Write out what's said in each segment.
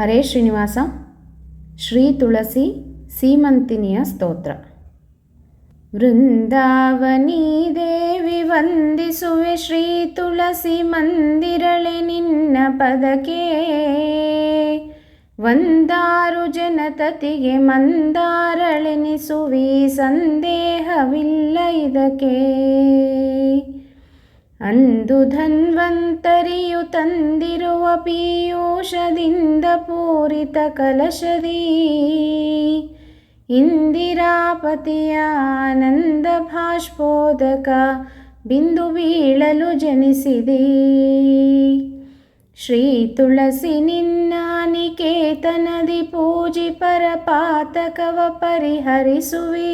ಹರೇ ಶ್ರೀನಿವಾಸ. ಶ್ರೀ ತುಳಸಿ ಸೀಮಂತಿನಿಯ ಸ್ತೋತ್ರ. ವೃಂದಾವನಿ ದೇವಿ ವಂದಿಸುವೆ ಶ್ರೀ ತುಳಸಿ ಮಂದಿರಳೆ ನಿನ್ನ ಪದಕೆ. ಒಂದಾರು ಜನತತಿಗೆ ಮಂದಾರಳೆನಿಸುವಿ, ಸಂದೇಹವಿಲ್ಲ ಇದಕ್ಕೆ. ಅಂದು ಧನ್ವಂತರಿಯು ತಂದಿರುವ ಪೀಯೂಷದಿಂದ ಪೂರಿತ ಕಲಶದಿ ಇಂದಿರಾಪತಿಯ ಆನಂದ ಭಾಷ್ಪೋದಕ ಬಿಂದು ಬೀಳಲು ಜನಿಸಿದೆ ಶ್ರೀ ತುಳಸಿ ನಿನ್ನ ನಿಕೇತನದಿ ಪೂಜಿ ಪರಪಾತಕವ ಪರಿಹರಿಸುವಿ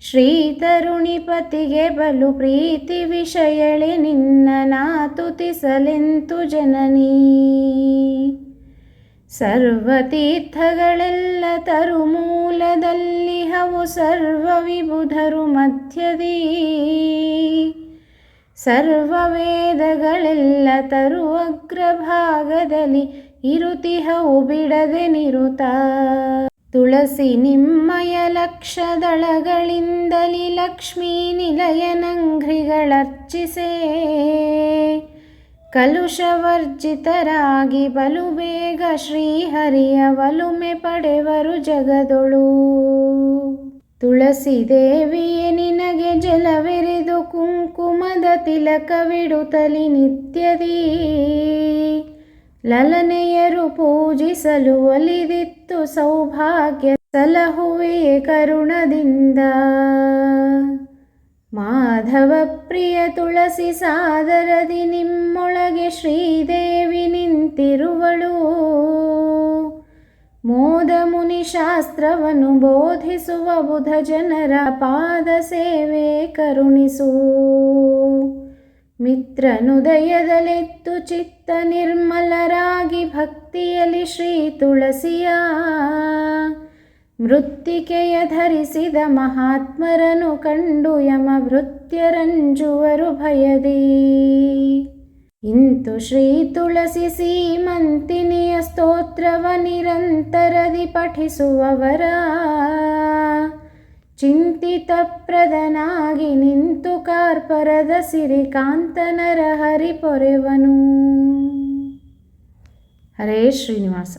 ಶ್ರೀ ತರುಣಿಪತಿಗೆ ಬಲು ಪ್ರೀತಿ ವಿಷಯಳೆ ನಿನ್ನ ನಾತುತಿಸಲೆಂತು ಜನನೀ. ಸರ್ವತೀರ್ಥಗಳೆಲ್ಲ ತರುಮೂಲದಲ್ಲಿ ಹವು ಸರ್ವ ವಿಬುಧರು ಮಧ್ಯದಿ. ಸರ್ವ ವೇದಗಳೆಲ್ಲ ತರು ಅಗ್ರಭಾಗದಲ್ಲಿ ಇರುತಿಹವು ಬಿಡದೆ ನಿರುತ. ತುಳಸಿ ನಿಮ್ಮಯ ಲಕ್ಷದಳಗಳಿಂದಲಿ ಲಕ್ಷ್ಮೀ ನಿಲಯನಂಘ್ರಿಗಳರ್ಚಿಸೇ. ಕಲುಷವರ್ಜಿತರಾಗಿ ಬಲು ಬೇಗ ಶ್ರೀಹರಿಯ ಒಲುಮೆ ಪಡೆವರು ಜಗದೊಳು. ತುಳಸಿ ದೇವಿಯೇ, ನಿನಗೆ ಜಲವೆರೆದು ಕುಂಕುಮದ ತಿಲಕವಿಡುತ್ತಲಿ ನಿತ್ಯದಿ. ಲಲನೆಯರು ಪೂಜಿಸಲು ಒಲಿದಿತ್ತು ಸೌಭಾಗ್ಯ ಸಲಹುವೆ ಕರುಣದಿಂದ. ಮಾಧವ ಪ್ರಿಯ ತುಳಸಿ ಸಾದರದಿ ನಿಮ್ಮೊಳಗೆ ಶ್ರೀದೇವಿ ನಿಂತಿರುವಳು. ಮೋದ ಮುನಿ ಶಾಸ್ತ್ರವನ್ನು ಬೋಧಿಸುವ ಬುಧ ಜನರ ಪಾದ ಸೇವೆ ಕರುಣಿಸು. ಮಿತ್ರನುದಯದಲೆತ್ತು ಚಿತ್ತ ನಿರ್ಮಲರಾಗಿ ಭಕ್ತಿಯಲ್ಲಿ ಶ್ರೀ ತುಳಸಿಯ ಮೃತ್ತಿಕೆಯ ಧರಿಸಿದ ಮಹಾತ್ಮರನು ಕಂಡು ಯಮ ಭೃತ್ಯರಂಜುವರು ಭಯದಿ. ಇಂತು ಶ್ರೀ ತುಳಸಿ ಸೀಮಂತಿನಿಯ ಸ್ತೋತ್ರವ ನಿರಂತರದಿ ಪಠಿಸುವವರ ಚಿಂತಿತಪ್ರದನಾಗಿ ನಿಂತು ಕಾರ್ಪರದ ಸಿರಿಕಾಂತನರ ಹರಿಪೊರೆವನು ಹರೇ ಶ್ರೀನಿವಾಸ.